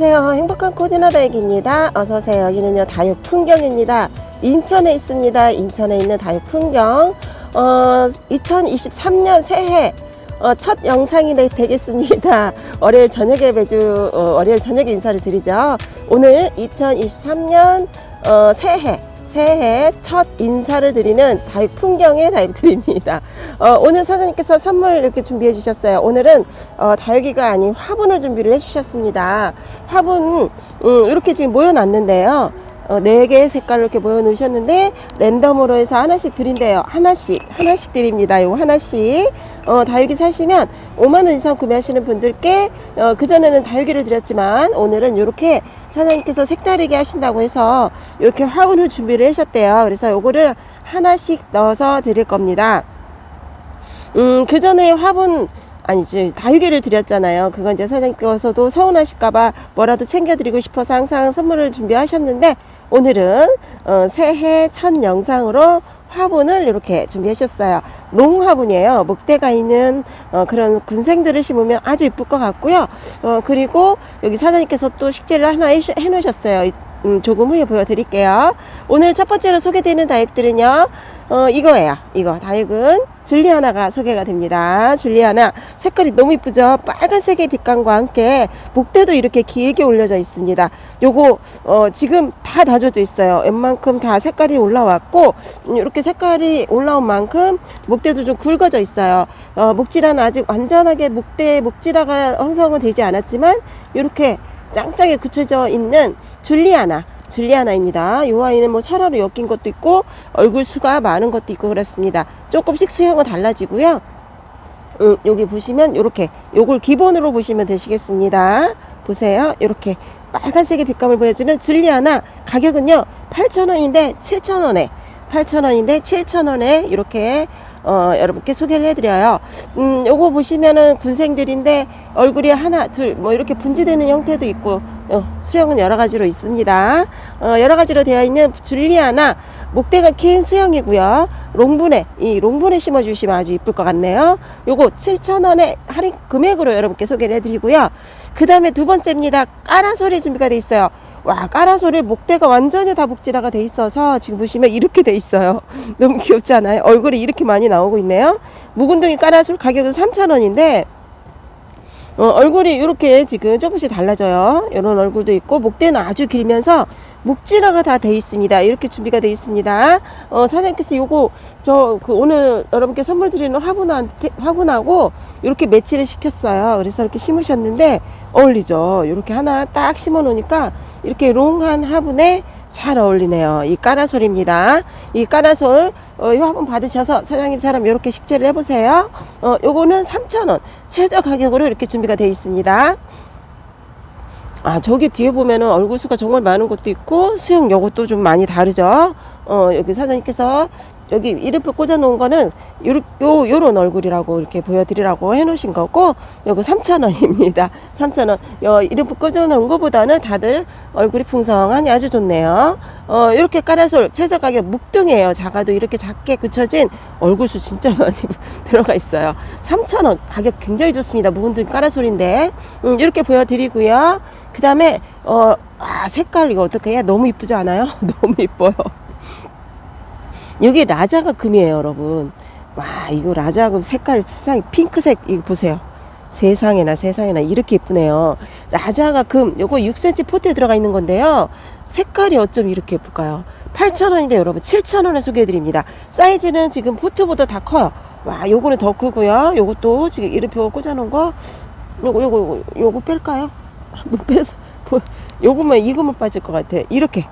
안녕하세요. 행복한 코디너 다육입니다. 어서오세요. 여기는요, 다육 풍경입니다. 인천에 있습니다. 인천에 있는 다육 풍경. 어, 2023년 새해 어, 첫 영상이 되- 되겠습니다. 월요일 저녁에 매주 어, 월요일 저녁에 인사를 드리죠. 오늘 2023년 어, 새해 새해 첫 인사를 드리는 다육 풍경의 다육들입니다. 어, 오늘 사장님께서 선물 이렇게 준비해 주셨어요. 오늘은 어, 다육이가 아닌 화분을 준비를 해 주셨습니다. 화분 음, 이렇게 지금 모여놨는데요. 어, 네 개의 색깔로 이렇게 모여 놓으셨는데 랜덤으로 해서 하나씩 드린대요. 하나씩 하나씩 드립니다. 요거 하나씩 어, 다육이 사시면 5만 원 이상 구매하시는 분들께 어, 그 전에는 다육이를 드렸지만 오늘은 이렇게 사장님께서 색다르게 하신다고 해서 이렇게 화분을 준비를 하셨대요. 그래서 요거를 하나씩 넣어서 드릴 겁니다. 음, 그 전에 화분 아니지 다육이를 드렸잖아요. 그건 이제 사장님께서도 서운하실까봐 뭐라도 챙겨드리고 싶어서 항상 선물을 준비하셨는데 오늘은 어, 새해 첫 영상으로 화분을 이렇게 준비하셨어요. 롱 화분이에요. 목대가 있는 어, 그런 군생들을 심으면 아주 이쁠 것 같고요. 어, 그리고 여기 사장님께서 또 식재를 하나 해, 해 놓으셨어요. 이- 음, 조금 후에 보여드릴게요. 오늘 첫 번째로 소개되는 다육들은요, 어, 이거예요. 이거 다육은 줄리아나가 소개가 됩니다. 줄리아나 색깔이 너무 이쁘죠? 빨간색의 빛감과 함께 목대도 이렇게 길게 올려져 있습니다. 요거 어, 지금 다 다져져 있어요. 웬만큼 다 색깔이 올라왔고 음, 이렇게 색깔이 올라온 만큼 목대도 좀 굵어져 있어요. 어, 목질화는 아직 완전하게 목대 목질화가 형성은 되지 않았지만 이렇게 짱짱하게 굳혀져 있는 줄리아나 줄리아나입니다. 이 아이는 뭐 철화로 엮인 것도 있고 얼굴 수가 많은 것도 있고 그렇습니다. 조금씩 수형은 달라지고요. 음, 여기 보시면 이렇게 요걸 기본으로 보시면 되시겠습니다. 보세요. 이렇게 빨간색의 빛감을 보여주는 줄리아나 가격은요 8,000원인데 7,000원에 8,000원인데 7,000원에 이렇게 어, 여러분께 소개를 해드려요. 음, 요거 보시면은 군생들인데 얼굴이 하나, 둘, 뭐 이렇게 분지되는 형태도 있고, 어, 수영은 여러 가지로 있습니다. 어, 여러 가지로 되어 있는 줄리아나, 목대가 긴 수영이고요. 롱분에, 이 롱분에 심어 주시면 아주 이쁠 것 같네요. 요거 7,000원에 할인 금액으로 여러분께 소개를 해 드리고요. 그 다음에 두 번째입니다. 까라솔이 준비가 돼 있어요. 와 까라솔에 목대가 완전히 다 복지라가 돼 있어서 지금 보시면 이렇게 돼 있어요. 너무 귀엽지 않아요? 얼굴이 이렇게 많이 나오고 있네요. 묵은둥이 까라솔 가격은 3,000원인데 어, 얼굴이 이렇게 지금 조금씩 달라져요. 이런 얼굴도 있고 목대는 아주 길면서 목질화가 다 돼 있습니다 이렇게 준비가 돼 있습니다 어, 사장님께서 요거 저 그 오늘 여러분께 선물 드리는 화분한테 화분하고 이렇게 매치를 시켰어요 그래서 이렇게 심으셨는데 어울리죠 이렇게 하나 딱 심어 놓으니까 이렇게 롱한 화분에 잘 어울리네요. 이 까라솔입니다. 이 까라솔 어, 이 화분 받으셔서 사장님처럼 이렇게 식재를 해보세요. 어, 요거는 3,000원 최저 가격으로 이렇게 준비가 되어 있습니다. 아 저기 뒤에 보면은 얼굴 수가 정말 많은 것도 있고 수영 요것도 좀 많이 다르죠. 어 여기 사장님께서 여기 이름표 꽂아 놓은 거는 요, 요 요런 얼굴이라고 이렇게 보여드리라고 해 놓으신 거고 요거 3,000원입니다. 3,000원. 요 이름표 꽂아 놓은 거보다는 다들 얼굴이 풍성하니 아주 좋네요. 어 이렇게 까라솔 최저 가격 묵등이에요. 작아도 이렇게 작게 굳혀진 얼굴 수 진짜 많이 들어가 있어요. 3,000원 가격 굉장히 좋습니다. 묵은둥이 까라솔인데 음, 이렇게 보여드리고요. 그 다음에 어, 아, 색깔 이거 어떻게 해야 너무 이쁘지 않아요? 너무 이뻐요. 여기 라자가 금이에요, 여러분. 와, 이거 라자가 금 색깔 세상에 핑크색 이거 보세요. 세상에나 세상에나 이렇게 예쁘네요. 라자가 금 요거 6cm 포트에 들어가 있는 건데요. 색깔이 어쩜 이렇게 예쁠까요? 8,000원인데 여러분 7,000원에 소개해 드립니다. 사이즈는 지금 포트보다 다 커요. 와, 요거는 더 크고요. 요것도 지금 이름표 꽂아 놓은 거 요거 요거, 요거 뺄까요? 한번 빼서 보- 요거만 이거만 빠질 것 같아. 이렇게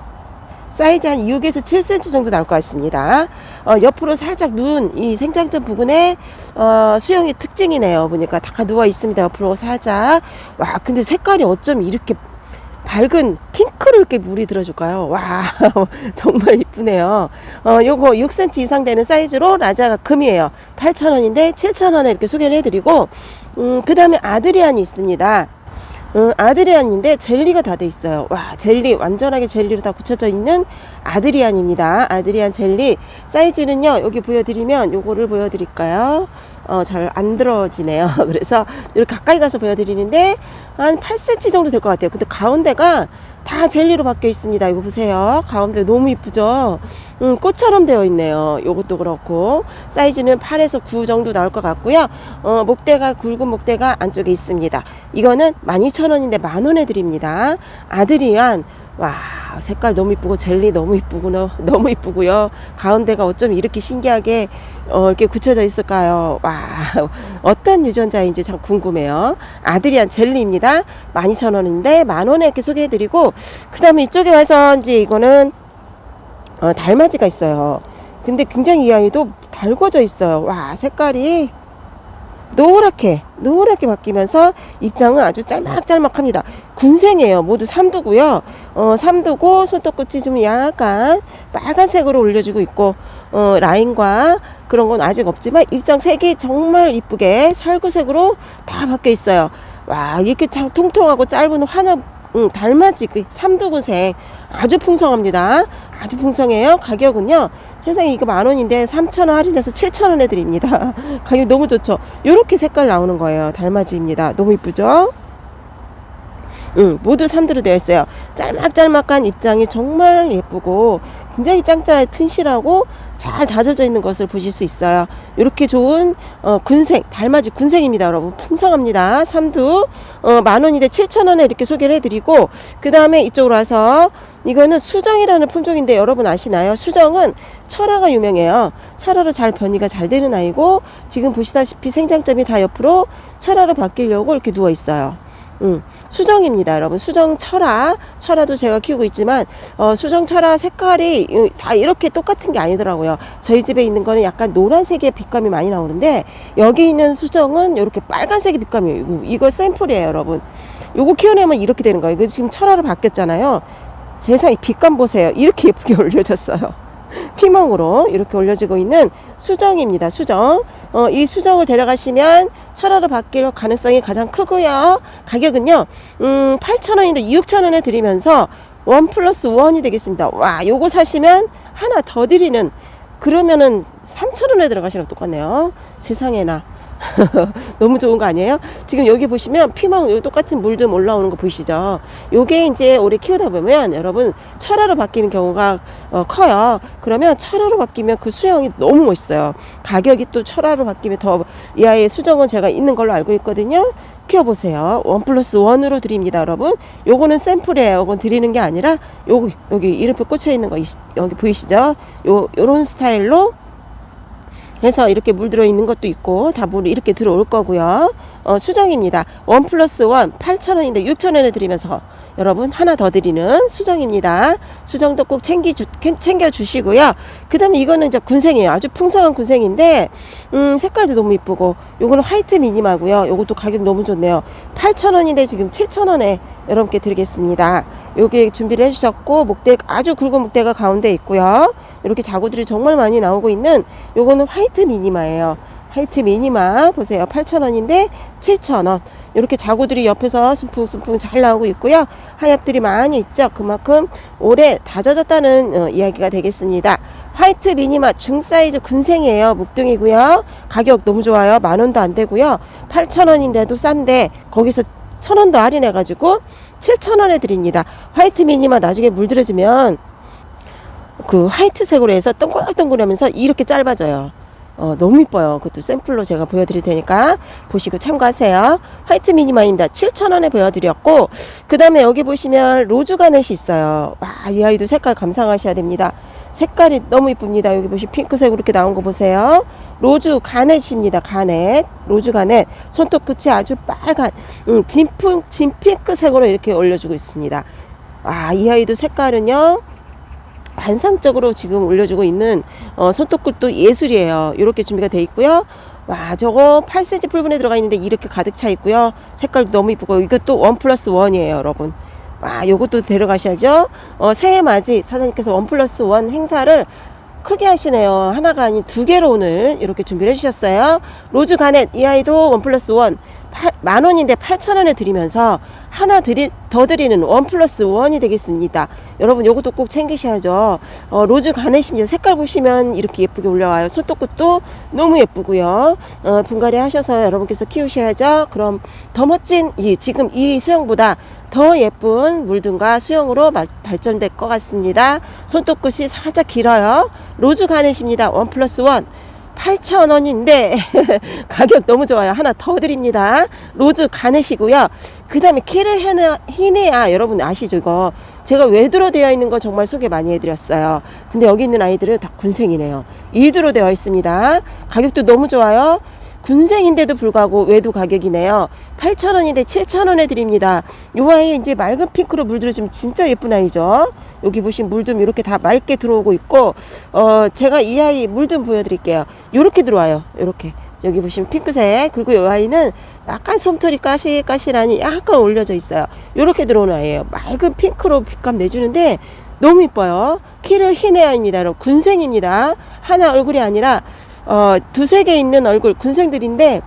사이즈 한 6에서 7cm 정도 나올 것 같습니다. 어, 옆으로 살짝 누운 이 생장점 부분에 어, 수영의 특징이네요. 보니까 다 누워 있습니다. 옆으로 살짝. 와, 근데 색깔이 어쩜 이렇게 밝은 핑크로 이렇게 물이 들어줄까요? 와, 정말 이쁘네요. 어, 요거 6cm 이상 되는 사이즈로 라자가 금이에요. 8,000원인데 7,000원에 이렇게 소개를 해드리고, 음, 그 다음에 아드리안이 있습니다. 음, 아드리안인데 젤리가 다 돼 있어요. 와, 젤리 완전하게 젤리로 다 굳혀져 있는 아드리안입니다. 아드리안 젤리 사이즈는요. 여기 보여드리면 요거를 보여드릴까요? 어, 잘 안 들어지네요. 그래서 이렇게 가까이 가서 보여드리는데 한 8cm 정도 될 것 같아요. 근데 가운데가 다 젤리로 바뀌어 있습니다. 이거 보세요. 가운데 너무 이쁘죠? 음, 꽃처럼 되어 있네요. 요것도 그렇고 사이즈는 8에서 9 정도 나올 것 같고요. 어, 목대가 굵은 목대가 안쪽에 있습니다. 이거는 12,000원인데 만원에 드립니다. 아드리안 와 색깔 너무 이쁘고 젤리 너무 이쁘구나 너무 이쁘고요. 가운데가 어쩜 이렇게 신기하게 어, 이렇게 굳혀져 있을까요? 와 어떤 유전자인지 참 궁금해요. 아드리안 젤리입니다. 12,000원인데 만원에 이렇게 소개해드리고 그 다음에 이쪽에 와서 이제 이거는 어, 달맞이가 있어요. 근데 굉장히 이 아이도 달궈져 있어요. 와 색깔이 노랗게 노랗게 바뀌면서 입장은 아주 짤막짤막합니다. 군생이에요. 모두 삼두고요. 어, 삼두고 손톱끝이 좀 약간 빨간색으로 올려지고 있고 어, 라인과 그런 건 아직 없지만 입장 색이 정말 이쁘게 살구색으로 다 바뀌어 있어요. 와 이렇게 참 통통하고 짧은 화나 음, 달맞이 그 삼두구색 아주 풍성합니다. 아주 풍성해요. 가격은요. 세상에 이거 만 원인데 3천 원 할인해서 7천 원에 드립니다. 가격 너무 좋죠. 요렇게 색깔 나오는 거예요. 달맞이입니다. 너무 이쁘죠? 음, 모두 삼두로 되어 있어요. 짤막짤막한 입장이 정말 예쁘고 굉장히 짱짱 튼실하고 잘 다져져 있는 것을 보실 수 있어요. 이렇게 좋은 어, 군색, 달맞이 군색입니다, 여러분. 풍성합니다. 삼두 어, 만 원인데 7천 원에 이렇게 소개를 해드리고 그 다음에 이쪽으로 와서 이거는 수정이라는 품종인데 여러분 아시나요? 수정은 철화가 유명해요. 철화로 잘 변이가 잘 되는 아이고 지금 보시다시피 생장점이 다 옆으로 철화로 바뀌려고 이렇게 누워 있어요. 음, 수정입니다, 여러분. 수정 철화. 철화도 제가 키우고 있지만, 어, 수정 철화 색깔이 이- 다 이렇게 똑같은 게 아니더라고요. 저희 집에 있는 거는 약간 노란색의 빛감이 많이 나오는데, 여기 있는 수정은 이렇게 빨간색의 빛감이에요. 이거, 이거 샘플이에요, 여러분. 요거 키워내면 이렇게 되는 거예요. 이거 지금 철화로 바뀌었잖아요. 세상에 빛감 보세요. 이렇게 예쁘게 올려졌어요. 피멍으로 이렇게 올려지고 있는 수정입니다. 수정. 어, 이 수정을 데려가시면 철화로 바뀔 가능성이 가장 크고요. 가격은요, 음, 8,000원인데 6,000원에 드리면서 원 플러스 원이 되겠습니다. 와, 요거 사시면 하나 더 드리는, 그러면은 3,000원에 들어가시랑 똑같네요. 세상에나. 너무 좋은 거 아니에요? 지금 여기 보시면 피멍 여기 똑같은 물 좀 올라오는 거 보이시죠? 요게 이제 오래 키우다 보면 여러분 철화로 바뀌는 경우가 어, 커요. 그러면 철화로 바뀌면 그 수영이 너무 멋있어요. 가격이 또 철화로 바뀌면 더 이 아이의 수정은 제가 있는 걸로 알고 있거든요. 키워보세요. 원 플러스 원으로 드립니다, 여러분. 요거는 샘플이에요. 요건 드리는 게 아니라 요기 여기 이름표 꽂혀 있는 거 이- 여기 보이시죠? 요 요런 스타일로 해서 이렇게 물 들어 있는 것도 있고 다 물이 이렇게 들어올 거고요. 어, 수정입니다. 원 플러스 원 8,000원인데 6,000원에 드리면서 여러분 하나 더 드리는 수정입니다. 수정도 꼭 챙기 주, 챙겨 주시고요. 그 다음에 이거는 이제 군생이에요. 아주 풍성한 군생인데 음, 색깔도 너무 이쁘고 요거는 화이트 미니마고요. 요것도 가격 너무 좋네요. 8,000원인데 지금 7,000원에 여러분께 드리겠습니다. 요게 준비를 해주셨고 목대 아주 굵은 목대가 가운데 있고요. 이렇게 자구들이 정말 많이 나오고 있는 요거는 화이트 미니마예요. 화이트 미니마 보세요. 8,000원인데 7,000원. 이렇게 자구들이 옆에서 숨풍숨풍 잘 나오고 있고요. 하엽들이 많이 있죠. 그만큼 오래 다져졌다는 어, 이야기가 되겠습니다. 화이트 미니마 중사이즈 군생이에요. 묵둥이고요. 가격 너무 좋아요. 만 원도 안 되고요. 8,000원인데도 싼데 거기서 천원더 할인해가지고 7,000원에 드립니다. 화이트 미니마 나중에 물들어주면 그 화이트색으로 해서 동글동글하면서 이렇게 짧아져요. 어, 너무 이뻐요. 그것도 샘플로 제가 보여드릴 테니까 보시고 참고하세요. 화이트 미니마입니다. 7,000원에 보여드렸고, 그 다음에 여기 보시면 로즈 가넷이 있어요. 와, 이 아이도 색깔 감상하셔야 됩니다. 색깔이 너무 이쁩니다. 여기 보시면 핑크색으로 이렇게 나온 거 보세요. 로즈 가넷입니다. 가넷. 로즈 가넷. 손톱 끝이 아주 빨간, 음, 진핑, 진핑크색으로 이렇게 올려주고 있습니다. 와, 이 아이도 색깔은요, 반상적으로 지금 올려주고 있는 어, 손톱끝도 예술이에요. 이렇게 준비가 돼 있고요. 와 저거 8cm 풀분에 들어가 있는데 이렇게 가득 차 있고요. 색깔도 너무 이쁘고 이것도 원 플러스 원이에요, 여러분. 와 요것도 데려가셔야죠. 어, 새해 맞이 사장님께서 원 플러스 원 행사를 크게 하시네요. 하나가 아닌 두 개로 오늘 이렇게 준비를 해주셨어요. 로즈 가넷 이 아이도 원 플러스 원 팔- 만 원인데 8천 원에 드리면서 하나 드리, 더 드리는 원 플러스 원이 되겠습니다. 여러분 요것도 꼭 챙기셔야죠. 어, 로즈 가네십니다. 색깔 보시면 이렇게 예쁘게 올라와요. 손톱끝도 너무 예쁘고요. 어, 분갈이 하셔서 여러분께서 키우셔야죠. 그럼 더 멋진 이 지금 이 수영보다 더 예쁜 물등과 수영으로 마- 발전될 것 같습니다. 손톱끝이 살짝 길어요. 로즈 가넷입니다. 원 플러스 원. 8,000원인데 가격 너무 좋아요. 하나 더 드립니다. 로즈 가넷이고요. 그 다음에 해나, 히네아 여러분 아시죠 이거 제가 외두로 되어 있는 거 정말 소개 많이 해드렸어요. 근데 여기 있는 아이들은 다 군생이네요. 이두로 되어 있습니다. 가격도 너무 좋아요. 군생인데도 불구하고 외두 가격이네요. 8,000원인데 7,000원에 드립니다. 요 아이 이제 맑은 핑크로 물들어주면 진짜 예쁜 아이죠. 여기 보신 물듬 이렇게 다 맑게 들어오고 있고, 어, 제가 이 아이 물듬 보여드릴게요. 요렇게 들어와요. 요렇게. 여기 보시면 핑크색. 그리고 이 아이는 약간 솜털이 까실까실하니 약간 올려져 있어요. 요렇게 들어오는 아이예요. 맑은 핑크로 빛감 내주는데 너무 이뻐요. 키를 흰 애아입니다. 군생입니다. 하나 얼굴이 아니라 어, 두세 개 있는 얼굴 군생들인데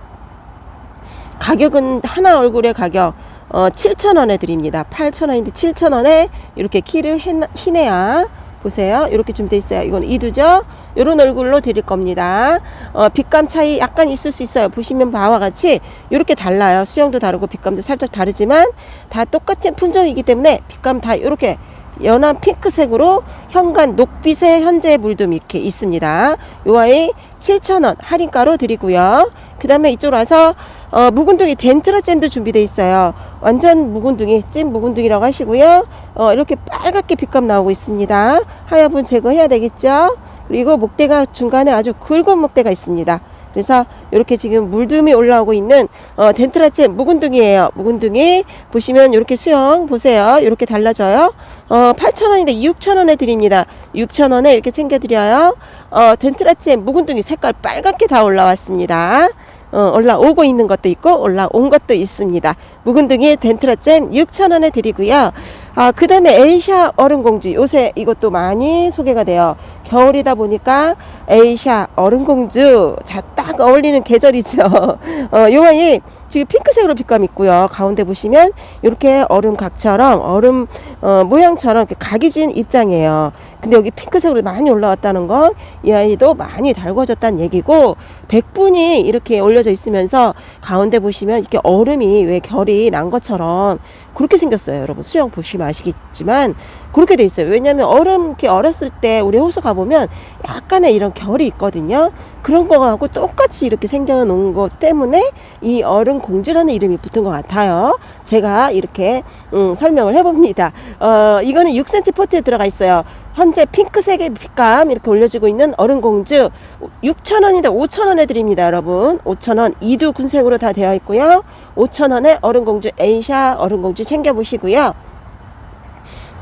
가격은 하나 얼굴의 가격 어, 7,000원에 드립니다. 8,000원인데 7,000원에 이렇게 키를 흰- 흰애야 보세요. 이렇게 준비되어 있어요. 이건 이두죠. 이런 얼굴로 드릴 겁니다. 어, 빛감 차이 약간 있을 수 있어요. 보시면 바와 같이 이렇게 달라요. 수영도 다르고 빛감도 살짝 다르지만 다 똑같은 품종이기 때문에 빛감 다 이렇게 연한 핑크색으로 현관 녹빛의 현재 물둠 이렇게 있습니다. 요 아이 7,000원 할인가로 드리고요. 그 다음에 이쪽으로 와서 어, 묵은둥이 덴트라 잼도 준비되어 있어요. 완전 묵은둥이, 찐 묵은둥이라고 하시고요. 어, 이렇게 빨갛게 빛감 나오고 있습니다. 하여분 제거해야 되겠죠? 그리고 목대가 중간에 아주 굵은 목대가 있습니다. 그래서 이렇게 지금 물둠이 올라오고 있는 어, 덴트라잼 묵은둥이에요. 묵은둥이 보시면 이렇게 수영 보세요. 이렇게 달라져요. 어, 8,000원인데 6,000원에 드립니다. 6,000원에 이렇게 챙겨 드려요. 어, 덴트라잼 묵은둥이 색깔 빨갛게 다 올라왔습니다. 어, 올라오고 있는 것도 있고 올라온 것도 있습니다. 묵은둥이 덴트라잼 6,000원에 드리고요. 아, 그 다음에 에이샤 얼음공주 요새 이것도 많이 소개가 돼요. 겨울이다 보니까 에이샤 얼음공주 자 딱 어울리는 계절이죠. 어, 요 아이 지금 핑크색으로 빛감 있고요. 가운데 보시면 이렇게 얼음 각처럼 얼음 어, 모양처럼 이렇게 각이 진 입장이에요. 근데 여기 핑크색으로 많이 올라왔다는 건 이 아이도 많이 달궈졌다는 얘기고 백분이 이렇게 올려져 있으면서 가운데 보시면 이렇게 얼음이 왜 결이 난 것처럼 그렇게 생겼어요. 여러분 수영 보시면 아시겠지만 그렇게 돼 있어요. 왜냐하면 얼음 이렇게 어렸을 때 우리 호수 가보면 약간의 이런 결이 있거든요. 그런 거하고 똑같이 이렇게 생겨놓은 것 때문에 이 얼음 공주라는 이름이 붙은 것 같아요. 제가 이렇게 음, 설명을 해봅니다. 어, 이거는 6cm 포트에 들어가 있어요. 현재 핑크색의 빛감 이렇게 올려지고 있는 얼음 공주 6,000원인데 5,000원에 드립니다, 여러분. 5,000원 이두 군색으로 다 되어 있고요. 5,000원에 얼음 공주 에이샤 얼음 공주 챙겨 보시고요.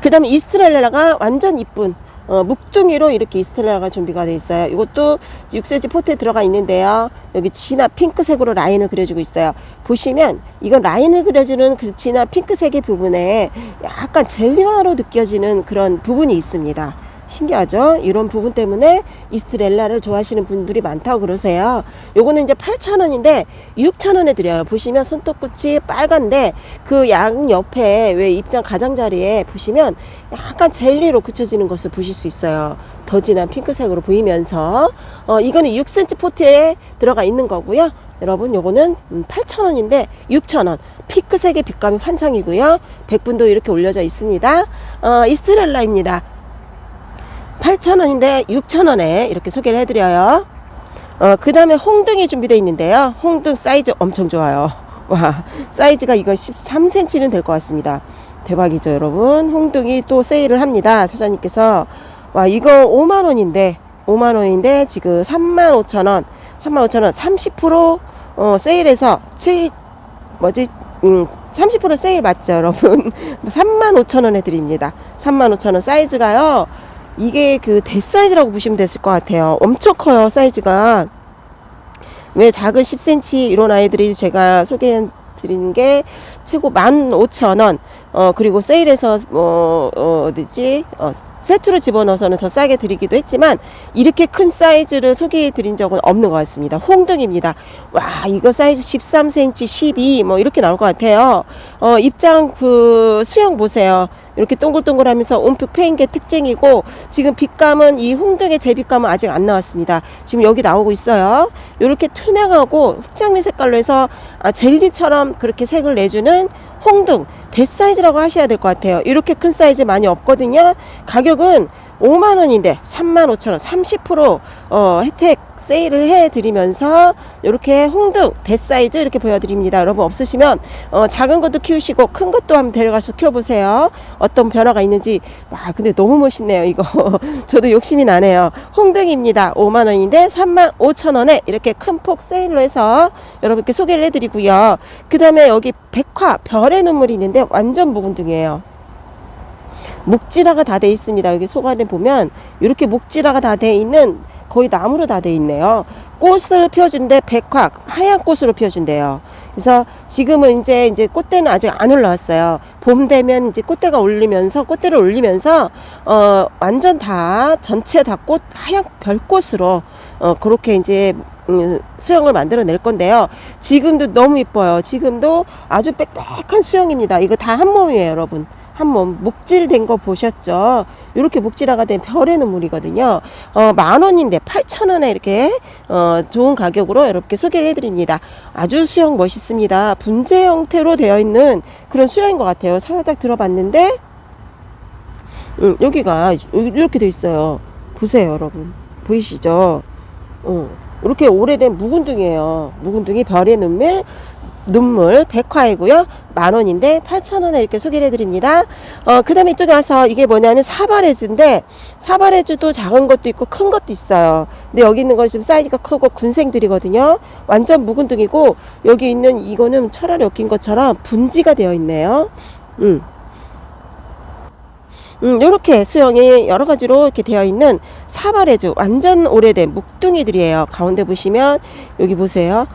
그 다음에 이스트렐라가 완전 이쁜 어, 묵둥이로 이렇게 이스트렐라가 준비가 되어 있어요. 이것도 6cm 포트에 들어가 있는데요. 여기 진한 핑크색으로 라인을 그려주고 있어요. 보시면 이건 라인을 그려주는 그 진한 핑크색의 부분에 약간 젤리화로 느껴지는 그런 부분이 있습니다. 신기하죠? 이런 부분 때문에 이스트렐라를 좋아하시는 분들이 많다고 그러세요. 요거는 이제 8,000원인데 6,000원에 드려요. 보시면 손톱끝이 빨간데 그 양 옆에 왜 입장 가장자리에 보시면 약간 젤리로 그쳐지는 것을 보실 수 있어요. 더 진한 핑크색으로 보이면서 어, 이거는 6cm 포트에 들어가 있는 거고요. 여러분 요거는 8,000원인데 6,000원 핑크색의 빛감이 환상이고요. 백분도 이렇게 올려져 있습니다. 어, 이스트렐라입니다. 8,000원인데 6,000원에 이렇게 소개를 해드려요. 어, 그 다음에 홍등이 준비되어 있는데요. 홍등 사이즈 엄청 좋아요. 와, 사이즈가 이거 13cm는 될 것 같습니다. 대박이죠, 여러분. 홍등이 또 세일을 합니다. 사장님께서. 와, 이거 5만원인데, 5만원인데, 지금 35,000원, 35,000원, 30% 어, 세일해서 7, 뭐지, 음, 30% 세일 맞죠, 여러분? 35,000원에 드립니다. 35,000원 사이즈가요. 이게 그 대사이즈라고 보시면 됐을 것 같아요. 엄청 커요, 사이즈가. 왜 작은 10cm 이런 아이들이 제가 소개 드리는 게 최고 15,000원. 어, 그리고 세일해서 뭐, 어, 어디지? 어, 세트로 집어넣어서는 더 싸게 드리기도 했지만 이렇게 큰 사이즈를 소개해 드린 적은 없는 것 같습니다. 홍등입니다. 와, 이거 사이즈 13cm, 12, 뭐 이렇게 나올 것 같아요. 어, 입장 그 수영 보세요. 이렇게 동글동글하면서 움푹 패인 게 특징이고 지금 빛감은 이 홍등의 제빛감은 아직 안 나왔습니다. 지금 여기 나오고 있어요. 이렇게 투명하고 흑장미 색깔로 해서 아, 젤리처럼 그렇게 색을 내주는 홍등 대사이즈라고 하셔야 될 것 같아요. 이렇게 큰 사이즈 많이 없거든요. 가격은 5만 원인데 3만 5천 원, 30% 어, 혜택 세일을 해드리면서 이렇게 홍등 대사이즈 이렇게 보여드립니다. 여러분 없으시면 어, 작은 것도 키우시고 큰 것도 한번 데려가서 키워보세요. 어떤 변화가 있는지. 와 근데 너무 멋있네요. 이거 저도 욕심이 나네요. 홍등입니다. 5만 원인데 3만 5천 원에 이렇게 큰 폭 세일로 해서 여러분께 소개를 해드리고요. 그 다음에 여기 백화 별의 눈물이 있는데 완전 묵은 등이에요. 목지라가 다 돼 있습니다. 여기 소관에 보면 이렇게 목지라가 다 돼 있는 거의 나무로 다 돼 있네요. 꽃을 피워준데 백화 하얀 꽃으로 피워준대요. 그래서 지금은 이제 이제 꽃대는 아직 안 올라왔어요. 봄 되면 이제 꽃대가 올리면서 꽃대를 올리면서 어 완전 다 전체 다 꽃 하얀 별꽃으로 어 그렇게 이제 음, 수영을 만들어 낼 건데요. 지금도 너무 이뻐요. 지금도 아주 빽빽한 수영입니다. 이거 다 한 몸이에요, 여러분. 한몸 목질된 거 보셨죠? 이렇게 목질화가 된 별의 눈물이거든요. 어, 만 원인데 8천 원에 이렇게 어, 좋은 가격으로 이렇게 소개를 해드립니다. 아주 수영 멋있습니다. 분재 형태로 되어 있는 그런 수영인 것 같아요. 살짝 들어봤는데 음, 여기가 이렇게 돼 있어요. 보세요, 여러분. 보이시죠? 어, 이렇게 오래된 묵은둥이에요. 묵은둥이 별의 눈물 눈물 백화이고요. 만 원인데 8천 원에 이렇게 소개를 해드립니다. 어, 그 다음에 이쪽에 와서 이게 뭐냐면 사발해즈인데 사발해즈도 작은 것도 있고 큰 것도 있어요. 근데 여기 있는 건 지금 사이즈가 크고 군생들이거든요. 완전 묵은둥이고 여기 있는 이거는 철알이 엮인 것처럼 분지가 되어 있네요. 음. 음, 요렇게 수영이 여러 가지로 이렇게 되어 있는 사발해즈 완전 오래된 묵둥이들이에요. 가운데 보시면 여기 보세요.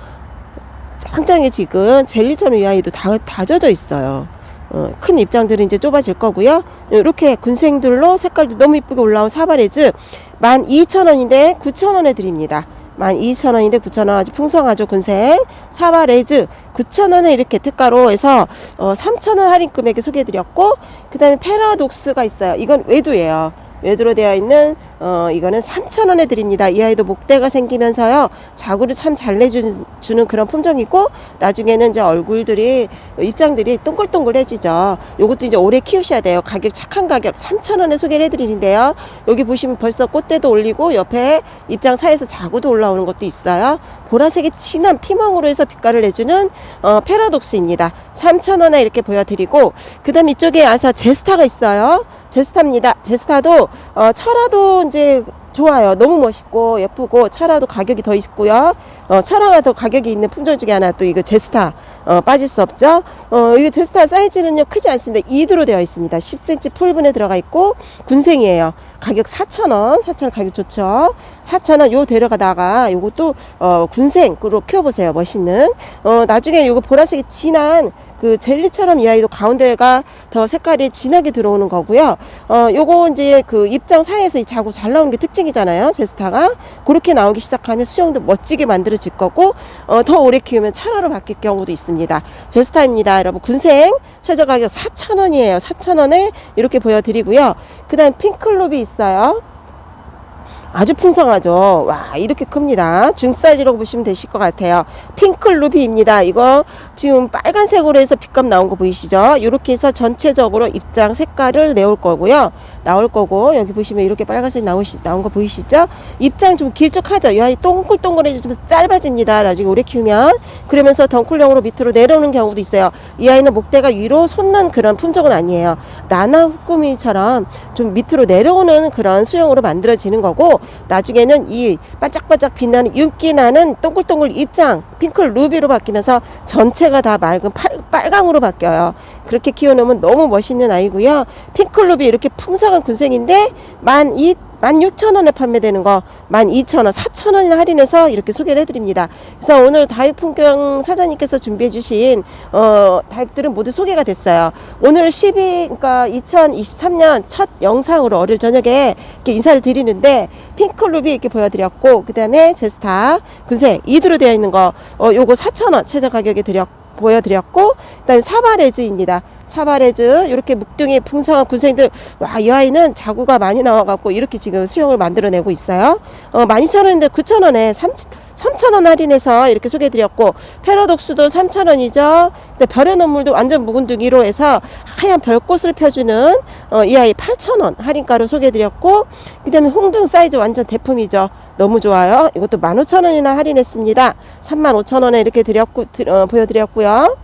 짱짱해 지금 젤리처럼 이 아이도 다, 다 젖어 있어요. 어, 큰 입장들은 이제 좁아질 거고요. 이렇게 군생들로 색깔도 너무 이쁘게 올라온 사발해즈 12,000원인데 9,000원에 드립니다. 12,000원인데 9,000원 아주 풍성하죠 군생 사발레즈 9,000원에 이렇게 특가로 해서 어, 3,000원 할인 금액에 소개해드렸고 그 다음에 패러독스가 있어요 이건 외두예요 외두로 되어 있는 어 이거는 3,000원에 드립니다. 이 아이도 목대가 생기면서요. 자구를 참 잘 내주는 주는 그런 품종이고 나중에는 이제 얼굴들이 입장들이 동글동글해지죠. 요것도 이제 오래 키우셔야 돼요. 가격 착한 가격 3,000원에 소개를 해 드리는데요. 여기 보시면 벌써 꽃대도 올리고 옆에 입장 사이에서 자구도 올라오는 것도 있어요. 보라색의 진한 피멍으로 해서 빛깔을 내주는 어, 페라독스입니다. 3,000원에 이렇게 보여드리고 그 다음 이쪽에 와서 제스타가 있어요. 제스타입니다. 제스타도 어, 철화도 이제 좋아요. 너무 멋있고 예쁘고 철화도 가격이 더 있고요. 어, 철화가 더 가격이 있는 품종 중에 하나 또 이거 제스타 어, 빠질 수 없죠. 어, 이거 제스타 사이즈는요 크지 않습니다. 2두로 되어 있습니다. 10cm 풀분에 들어가 있고 군생이에요. 가격 4,000원, 4,000원 가격 좋죠. 4,000원 요 데려가다가 요것도 어, 군생으로 키워보세요. 멋있는. 어, 나중에 요거 보라색이 진한 그 젤리처럼 이 아이도 가운데가 더 색깔이 진하게 들어오는 거고요. 어, 요거 이제 그 입장 사이에서 이 자구 잘 나오는 게 특징이잖아요. 제스타가. 그렇게 나오기 시작하면 수영도 멋지게 만들어질 거고, 어, 더 오래 키우면 철화로 바뀔 경우도 있습니다. 제스타입니다. 여러분, 군생 최저 가격 4,000원이에요. 4,000원에 이렇게 보여드리고요. 그 다음 핑클롭이 있어요. 아주 풍성하죠. 와, 이렇게 큽니다. 중 사이즈라고 보시면 되실 것 같아요. 핑클 루비입니다. 이거 지금 빨간색으로 해서 빛감 나온 거 보이시죠? 이렇게 해서 전체적으로 입장 색깔을 내올 거고요. 나올 거고, 여기 보시면 이렇게 빨간색 나오시, 나온 거 보이시죠? 입장 좀 길쭉하죠? 이 아이 동글동글해지면서 짧아집니다. 나중에 오래 키우면. 그러면서 덩쿨형으로 밑으로 내려오는 경우도 있어요. 이 아이는 목대가 위로 솟는 그런 품종은 아니에요. 나나 후꾸미처럼 좀 밑으로 내려오는 그런 수영으로 만들어지는 거고, 나중에는 이 반짝반짝 빛나는 윤기 나는 동글동글 입장 핑클 루비로 바뀌면서 전체 가 다 맑은 팔, 빨강으로 바뀌어요. 그렇게 키워놓으면 너무 멋있는 아이고요. 핑클 루비 이렇게 풍성한 군생인데 만 이, 16,000원에 판매되는 거 12,000원, 4,000원이나 할인해서 이렇게 소개를 해드립니다. 그래서 오늘 다육 풍경 사장님께서 준비해 주신 어, 다육들은 모두 소개가 됐어요. 오늘 12, 그러니까 2023년 첫 영상으로 어릴 저녁에 이렇게 인사를 드리는데 핑클루비 이렇게 보여드렸고 그 다음에 제스타 군색 이두로 되어 있는 거 어, 요거 4,000원 최저 가격에 드렸 보여드렸고 그다음에 사바레즈입니다. 사바레즈 이렇게 묵둥이 풍성한 군생들 와 이 아이는 자구가 많이 나와갖고 이렇게 지금 수영을 만들어내고 있어요. 어 12,000원인데 9,000원에 3 3,000원 할인해서 이렇게 소개해드렸고 패러독스도 3,000원이죠. 근데 별의 눈물도 완전 묵은둥이로 해서 하얀 별꽃을 펴주는 어, 이 아이 8,000원 할인가로 소개해드렸고 그 다음에 홍등 사이즈 완전 대품이죠. 너무 좋아요. 이것도 15,000원이나 할인했습니다. 35,000원에 이렇게 드렸고, 드- 어, 보여드렸고요.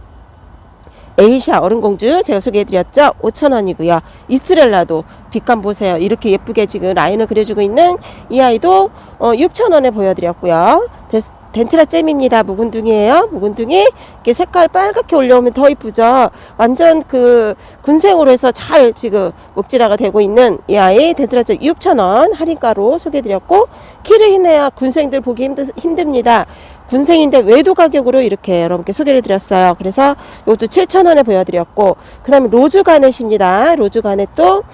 에이샤 어른공주 제가 소개해드렸죠? 5,000원이고요. 이스트렐라도 빛감 보세요. 이렇게 예쁘게 지금 라인을 그려주고 있는 이 아이도 어, 6,000원에 보여드렸고요. 데스- 덴트라 잼입니다. 묵은둥이에요. 묵은둥이. 이렇게 색깔 빨갛게 올려오면 더 이쁘죠? 완전 그 군생으로 해서 잘 지금 목질화가 되고 있는 이 아이 덴트라 잼 6,000원 할인가로 소개해드렸고 키르히네아 군생들 보기 힘드, 힘듭니다. 군생인데 외도 가격으로 이렇게 여러분께 소개를 해드렸어요. 그래서 이것도 7,000원에 보여드렸고, 그 다음에 로즈 가넷입니다. 로즈 가넷도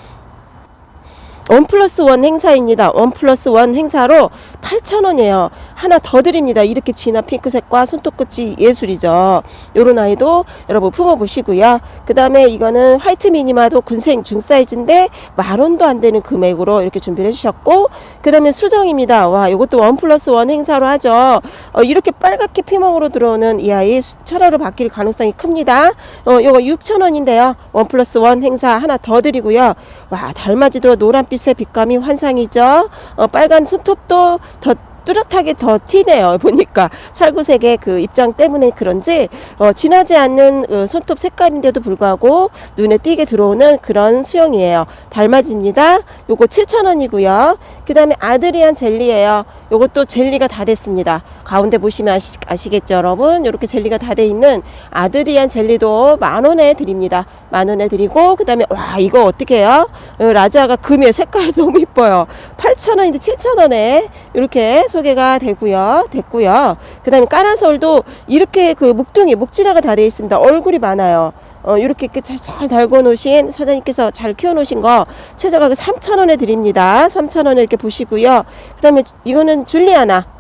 원 플러스 원 행사입니다. 원 플러스 원 행사로 8,000원이에요. 하나 더 드립니다. 이렇게 진한 핑크색과 손톱 끝이 예술이죠. 요런 아이도 여러분 품어보시고요. 그 다음에 이거는 화이트 미니마도 군생 중 사이즈인데 만 원도 안 되는 금액으로 이렇게 준비를 해주셨고, 그 다음에 수정입니다. 와, 이것도 원 플러스 원 행사로 하죠. 어, 이렇게 빨갛게 피멍으로 들어오는 이 아이 수- 철화로 바뀔 가능성이 큽니다. 어, 요거 6,000원인데요. 원 플러스 원 행사 하나 더 드리고요. 와, 달맞이도 노란빛 의 빛감이 환상이죠. 어, 빨간 손톱도 더 뚜렷하게 더 티네요. 보니까 찰구색의 그 입장 때문에 그런지 어, 진하지 않는 어, 손톱 색깔인데도 불구하고 눈에 띄게 들어오는 그런 수영이에요. 달맞이입니다. 요거 7,000원이고요. 그 다음에 아드리안 젤리예요. 요것도 젤리가 다 됐습니다. 가운데 보시면 아시, 아시겠죠, 여러분? 이렇게 젤리가 다 돼 있는 아드리안 젤리도 만 원에 드립니다. 만 원에 드리고 그 다음에 와 이거 어떻게 해요? 어, 라자가 금의 색깔 너무 이뻐요. 8,000원인데 7,000원에 이렇게 소개가 되고요. 됐고요. 그 다음에 까나솔도 이렇게 그 목둥이 목질화가 다 돼 있습니다. 얼굴이 많아요. 어, 이렇게 이렇게 잘, 잘 달고 놓으신 사장님께서 잘 키워 놓으신 거 최저 가격 3,000원에 드립니다. 3,000원에 이렇게 보시고요. 그 다음에 이거는 줄리아나.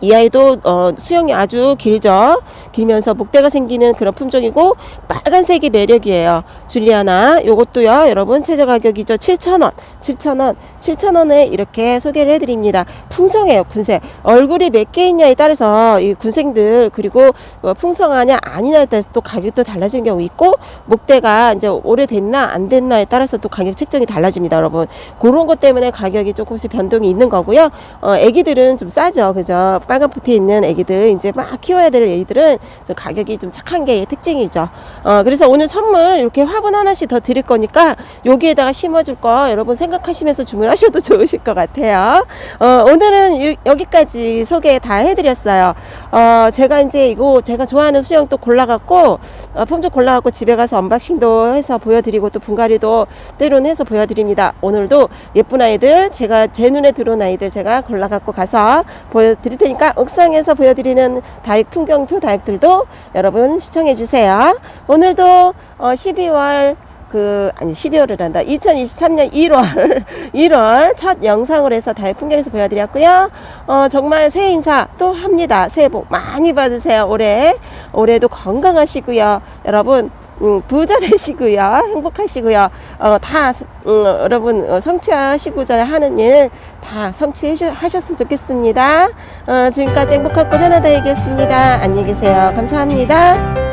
이 아이도 어, 수영이 아주 길죠. 길면서 목대가 생기는 그런 품종이고 빨간색이 매력이에요. 줄리아나 요것도요. 여러분 최저 가격이죠. 7,000원. 7,000원. 7,000원에 이렇게 소개를 해 드립니다. 풍성해요. 군생. 얼굴이 몇 개 있냐에 따라서 이 군생들 그리고 어, 풍성하냐 아니냐에 따라서 또 가격도 달라지는 경우 있고 목대가 이제 오래됐나 안 됐나에 따라서 또 가격 책정이 달라집니다, 여러분. 그런 것 때문에 가격이 조금씩 변동이 있는 거고요. 어, 애기들은 좀 싸죠. 그죠? 빨간 포트에 있는 애기들 이제 막 키워야 될 애기들은 좀 가격이 좀 착한 게 특징이죠. 어, 그래서 오늘 선물 이렇게 화분 하나씩 더 드릴 거니까 여기에다가 심어줄 거 여러분 생각하시면서 주문하셔도 좋으실 것 같아요. 어, 오늘은 유- 여기까지 소개 다 해드렸어요. 어, 제가 이제 이거 제가 좋아하는 수영 또 골라갖고 어, 품종 골라갖고 집에 가서 언박싱도 해서 보여드리고 또 분갈이도 때로는 해서 보여드립니다. 오늘도 예쁜 아이들 제가 제 눈에 들어온 아이들 제가 골라갖고 가서 보여드릴 테니까 옥상에서 보여드리는 다육 풍경표 다육들도 여러분 시청해 주세요. 오늘도 어, 12월 그 아니 12월을 한다. 2023년 1월 1월 첫 영상으로 해서 다육 풍경에서 보여드렸고요. 어, 정말 새해 인사 또 합니다. 새해 복 많이 받으세요. 올해 올해도 건강하시고요. 여러분 음, 부자 되시고요. 행복하시고요. 어, 다 음, 여러분 어, 성취하시고자 하는 일 다 성취하셨으면 좋겠습니다. 어, 지금까지 행복한 꽃 하나 되겠습니다. 안녕히 계세요. 감사합니다.